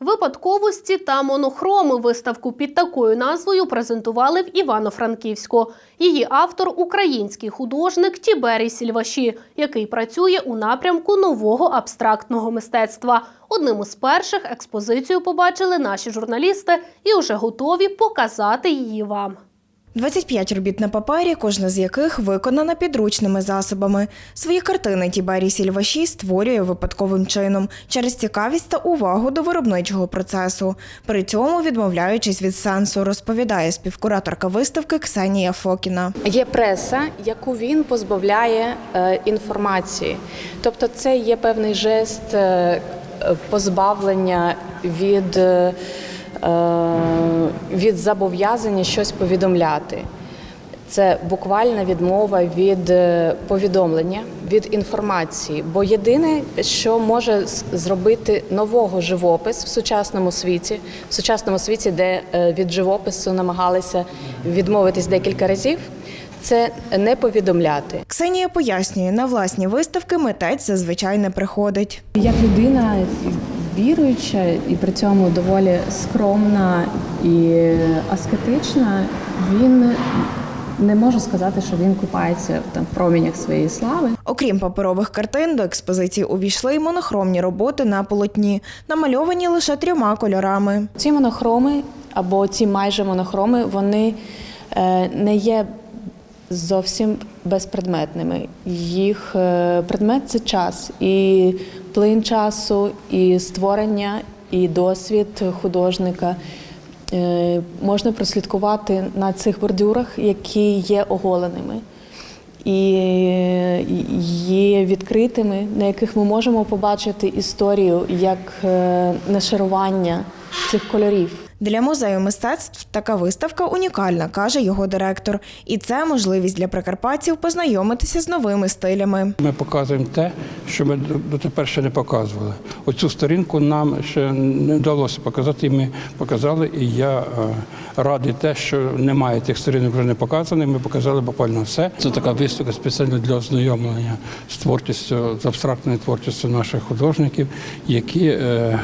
Випадковості та монохроми виставку під такою назвою презентували в Івано-Франківську. Її автор український художник Тіберій Сільваші, який працює у напрямку нового абстрактного мистецтва. Одним із перших експозицію побачили наші журналісти і вже готові показати її вам. 25 робіт на папері, кожна з яких виконана підручними засобами. Свої картини Тіберій Сільваші створює випадковим чином через цікавість та увагу до виробничого процесу. При цьому відмовляючись від сенсу, розповідає співкураторка виставки Ксенія Фокіна. Є преса, яку він позбавляє е, інформації. Тобто, це є певний жест е, е, позбавлення від, від зобов'язання щось повідомляти. Це буквальна відмова від е, повідомлення, від інформації. Бо єдине, що може зробити нового живопис в сучасному світі, в сучасному світі, де е, від живопису намагалися відмовитись декілька разів, це не повідомляти. Ксенія пояснює, на власні виставки митець зазвичай не приходить. Як людина віруюча і при цьому доволі скромна і аскетична, він не може сказати, що він купається там в промінях своєї слави. Окрім паперових картин, до експозиції увійшли й монохромні роботи на полотні, намальовані лише трьома кольорами. Ці монохроми або ці майже монохроми, вони е, не є зовсім безпредметними. Їх е, предмет це час, і плин часу, і створення, і досвід художника. Е, Можна прослідкувати на цих бордюрах, які є оголеними і є відкритими, на яких ми можемо побачити історію як е, нашарування цих кольорів. Для музею мистецтв така виставка унікальна, каже його директор. І це можливість для прикарпатців познайомитися з новими стилями. Ми показуємо те, що ми дотепер ще не показували. Оцю сторінку нам ще не вдалося показати, і ми показали. І я е, радий те, що немає тих сторінок вже не показаних. Ми показали буквально все. Це така виставка спеціально для ознайомлення з творчістю, з абстрактною творчістю наших художників, які е,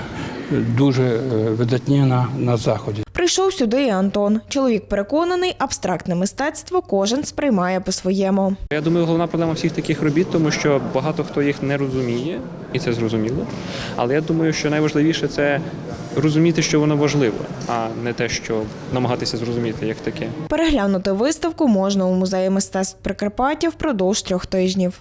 дуже е, видатні на, на заході. Прийшов сюди і Антон. Чоловік переконаний, абстрактне мистецтво кожен сприймає по-своєму. Я думаю, головна проблема всіх таких робіт, тому що багато хто їх не розуміє, і це зрозуміло. Але я думаю, що найважливіше це розуміти, що воно важливо, а не те, що намагатися зрозуміти, як таке. Переглянути виставку можна у музеї мистецтв Прикарпаття впродовж трьох тижнів.